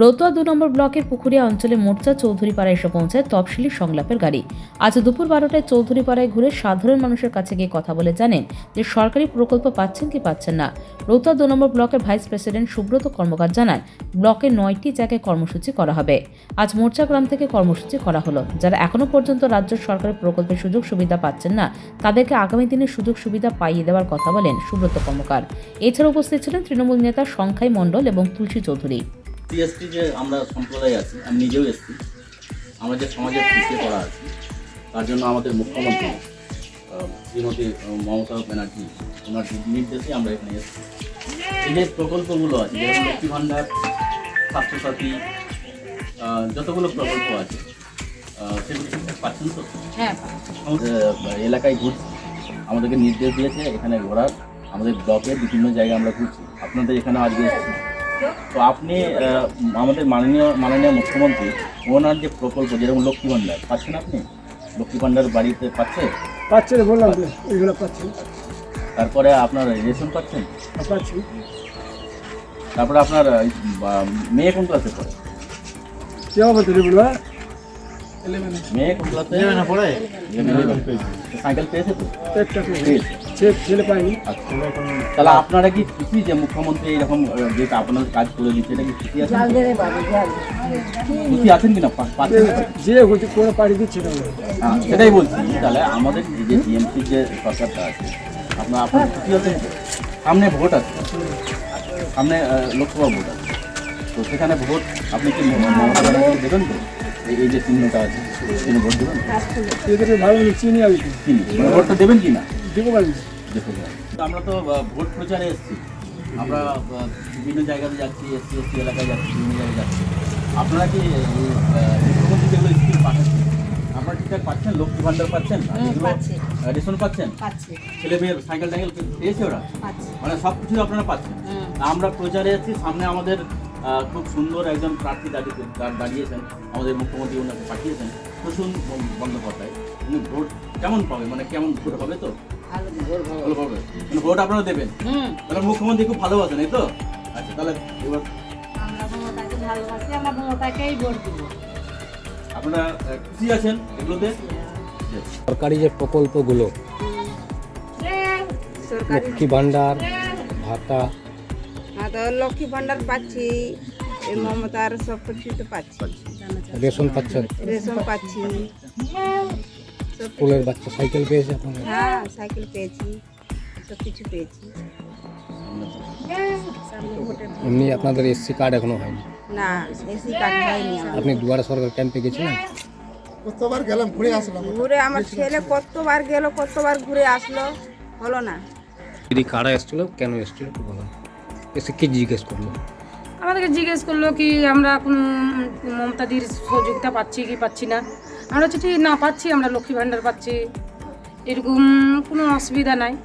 রৌতুয়া দু নম্বর ব্লকের পুকুরিয়া অঞ্চলে মোর্চা চৌধুরীপাড়া এসে পৌঁছায় তফসিলি সংলাপের গাড়ি। আজ দুপুর বারোটায় চৌধুরীপাড়ায় ঘুরে সাধারণ মানুষের কাছে গিয়ে কথা বলে জানেন যে সরকারি প্রকল্প পাচ্ছেন কি পাচ্ছেন না। রৌতুয়া দু নম্বর ব্লকের ভাইস প্রেসিডেন্ট সুব্রত কর্মকার জানান, ব্লকে নয়টি জায়গায় কর্মসূচি করা হবে। আজ মোর্চা গ্রাম থেকে কর্মসূচি করা হলো। যারা এখনও পর্যন্ত রাজ্য সরকারের প্রকল্পের সুযোগ সুবিধা পাচ্ছেন না, তাদেরকে আগামী দিনে সুযোগ সুবিধা পাইয়ে দেওয়ার কথা বলেন সুব্রত কর্মকার। এছাড়া উপস্থিত ছিলেন তৃণমূল নেতা সংখ্যাই মণ্ডল এবং তুলসী চৌধুরী। সিএসটি যে আমরা সম্প্রদায় আছি আমি নিজেও এসছি। আমরা যে সমাজের পিছিয়ে পড়া আছি তার জন্য আমাদের মুখ্যমন্ত্রী আহ, শ্রীমতী মমতা ব্যানার্জি ওনার নির্দেশে আমরা এখানে এসেছি। এই যে প্রকল্পগুলো আছে যেমন লক্ষ্মী ভাণ্ডার স্বাস্থ্যসাথী যতগুলো প্রকল্প আছে সেগুলো পাচ্ছেন তো? হ্যাঁ। এলাকায় ঘুরছি আমাদেরকে নির্দেশ দিয়েছে এখানে ঘোরার। আমাদের ব্লকের বিভিন্ন জায়গায় আমরা ঘুরছি। আপনাদের এখানে আজকে এসেছি। তো আপনি আমাদের মাননীয় মাননীয় মুখ্যমন্ত্রী ওনার যে প্রকল্প যেরকম লক্ষ্মী ভাণ্ডার পাচ্ছেন আপনি? লক্ষ্মী ভাণ্ডার বাড়িতে পাচ্ছে? পাচ্ছে বললাম তো এইগুলো পাচ্ছি। তারপরে আপনার রেশন পাচ্ছেন? পাচ্ছি। তারপরে আপনার মেয়ে কোন ক্লাসে পড়ে কে হবে তুই বলবা সাইকেল পেয়েছে তাহলে আপনারা কি খুশি যে মুখ্যমন্ত্রী এরকম যে আপনার কাজ করে দিচ্ছে এটা কি খুশি আছেন? খুশি আছেন কিনা? যে হচ্ছে কোনো পাড়ি দিচ্ছে না? হ্যাঁ, সেটাই বলছি তাহলে আমাদের যে টিএমসি যে সরকারটা আছে আপনার আপনার খুশি আছেন সামনে ভোট আছে। সামনে লোকসভা ভোট আছে। তো সেখানে ভোট আপনি কি মমতা দেবেন তো? এই- যে চিহ্নটা আছে তিনি ভোট দেবেন? এদেরকে ভালো চিনি আমি কি। মানে ভোটটা দেবেন কি না? দেবো দেখুন আমরা তো ভোট প্রচারে এসেছি। আমরা বিভিন্ন জায়গাতে যাচ্ছি এসসি এসটি এলাকায় যাচ্ছি বিভিন্ন জায়গায় যাচ্ছি। আপনারা কি মুখ্যমন্ত্রী যেগুলো স্কিম পাঠাচ্ছেন আপনারা ঠিকঠাক পাচ্ছেন? লক্ষ্মী ভাণ্ডার পাচ্ছেন? রেশন পাচ্ছেন? ছেলে মেয়ের সাইকেল টাইকেল পেয়েছে ওরা? মানে সব কিছুই আপনারা পাচ্ছেন। আমরা প্রচারে এসেছি সামনে আমাদের খুব সুন্দর একজন প্রার্থী দাঁড়িয়ে দাঁড়িয়েছেন আমাদের মুখ্যমন্ত্রী ওনাকে পাঠিয়েছেন প্রসূন বন্দ্যোপাধ্যায়। উনি ভোট কেমন পাবে? মানে কেমন ভোট হবে তো? ভালো পাবে মানে ভোট আপনারা দেবেন? তাহলে মুখ্যমন্ত্রী খুব ভালোবাসেন এই তো? আচ্ছা তাহলে এবার ভালোবাসি আমরা মমতাকেই ভোট দিব। আপনারা খুশি আছেন এগুলোতে? সরকারি যে প্রকল্পগুলো সরকারি লক্ষ্মী ভাণ্ডার ভাতা তো লক্ষ্মী ভান্ডার পাচ্ছি এই মমতার সব কিছু তো পাচ্ছি। রেশন পাচ্ছেন? রেশন পাচ্ছি। স্কুলের বাচ্চা সাইকেল পেয়েছে আপনারা? হ্যাঁ সাইকেল পেয়েছি সব কিছু পেয়েছি। এমনি আপনাদের এসসি কার্ড এখনও হয়নি? না এসি কার্ড হয়নি আপনি দুয়ারে সরকার ক্যাম্পে গেছিলেন? ঘুরে আমার ছেলে কতবার গেল কতবার ঘুরে আসলো হলো না। দিদি কারা এসেছিল? কেন এসেছিল একটু বলুন। এসে কি জিজ্ঞেস করল? আমাদেরকে জিজ্ঞেস করল কি আমরা কোনো মমতাদির সহযোগিতা পাচ্ছি কি পাচ্ছি না? আমরা হচ্ছে ঠিক না পাচ্ছি আমরা লক্ষ্মী ভাণ্ডার পাচ্ছি। এরকম কোনো অসুবিধা নাই।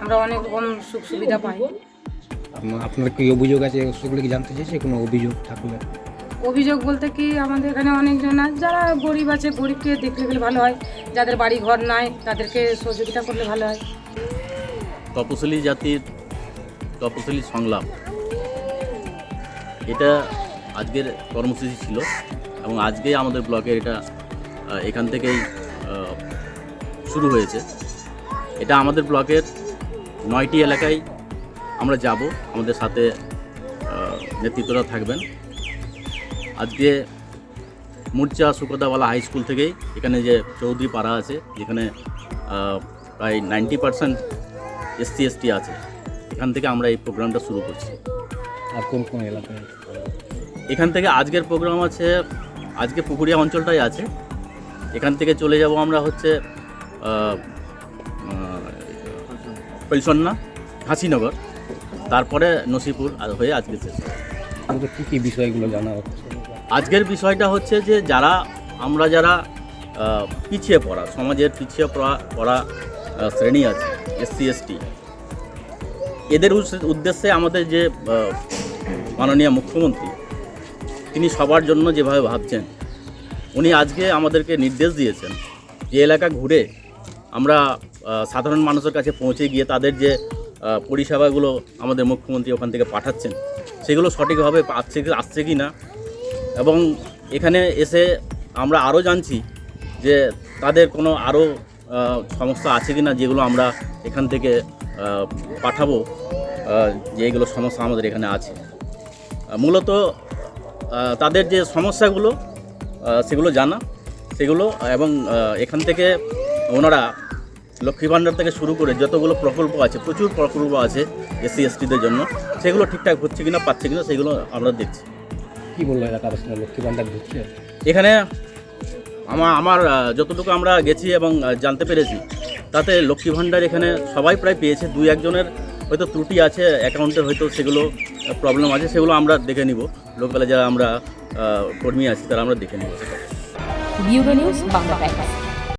আমরা অনেক রকম সুখ সুবিধা পাই। আপনার- আপনার কি অভিযোগ আছে সেগুলো কি জানতে চাইছে? কোনো অভিযোগ থাকলে? অভিযোগ বলতে কি আমাদের এখানে অনেকজন আছে যারা গরিব আছে গরিবকে দেখলে গেলে ভালো হয়। যাদের বাড়ি ঘর নাই তাদেরকে সহযোগিতা করলে ভালো হয়। তপশিলি জাতির তপশিলি সংলাপ। এটা আজকের কর্মসূচি ছিল এবং আজকেই আমাদের ব্লকের এটা এখান থেকেই শুরু হয়েছে। এটা আমাদের ব্লকের নয়টি এলাকায় আমরা যাব, আমাদের সাথে নেতৃত্বরা থাকবেন। আজকে মুরচা সুকদাওয়ালা হাই স্কুল থেকেই এখানে যে চৌধুরী পাড়া আছে, যেখানে প্রায় নাইনটি পার্সেন্ট এসসি, এসটি আছে। এখান থেকে আমরা এই প্রোগ্রামটা শুরু করছি। আর কোন কোন এলাকায়? এখান থেকে আজকের প্রোগ্রাম আছে আজকে পুকুরিয়া অঞ্চলটাই আছে। এখান থেকে চলে যাব আমরা হচ্ছে পৈসন্না হাসিনগর। তারপরে নসিপুর আর হয়ে আজকে শেষ। কী কী বিষয়গুলো জানা হচ্ছে? আজকের বিষয়টা হচ্ছে যে যারা আমরা যারা পিছিয়ে পড়া সমাজের পিছিয়ে পড়া পড়া শ্রেণি আছে এসসি এসটি এদের উদ্দেশ্যে আমাদের যে মাননীয় মুখ্যমন্ত্রী, তিনি সবার জন্য যেভাবে ভাবছেন, উনি আজকে আমাদেরকে নির্দেশ দিয়েছেন যে এলাকা ঘুরে আমরা সাধারণ মানুষের কাছে পৌঁছে গিয়ে তাদের যে পরিষেবাগুলো আমাদের মুখ্যমন্ত্রী ওখান থেকে পাঠাচ্ছেন, সেগুলো সঠিকভাবে কি, আসছে কি না। এবং এখানে এসে আমরা আরও জানছি যে তাদের কোনো আরও সমস্যা আছে কি না যেগুলো আমরা এখান থেকে পাঠাবো। আহ, যে এগুলো সমস্যা আমাদের এখানে আছে। মূলত তাদের যে সমস্যাগুলো সেগুলো জানা। সেগুলো এবং এখান থেকে ওনারা লক্ষ্মী ভাণ্ডার থেকে শুরু করে যতগুলো প্রকল্প আছে প্রচুর প্রকল্প আছে এসসি এসটিদের জন্য। সেগুলো ঠিকঠাক হচ্ছে কিনা পাচ্ছে কিনা সেগুলো আমরা দেখছি। কি বলল এলাকার লক্ষ্মী ভান্ডার ঢুকছে? এখানে আমার আমার যতটুকু আমরা গেছি এবং জানতে পেরেছি তাতে লক্ষ্মী ভাণ্ডার এখানে সবাই প্রায় পেয়েছে, দুই একজনের হয়তো ত্রুটি আছে, অ্যাকাউন্টে হয়তো সেগুলো প্রবলেম আছে, সেগুলো আমরা দেখে নিব। লোকালে যারা আমরা কর্মী আছি, তারা আমরা দেখে নিব। নিউজ বাংলা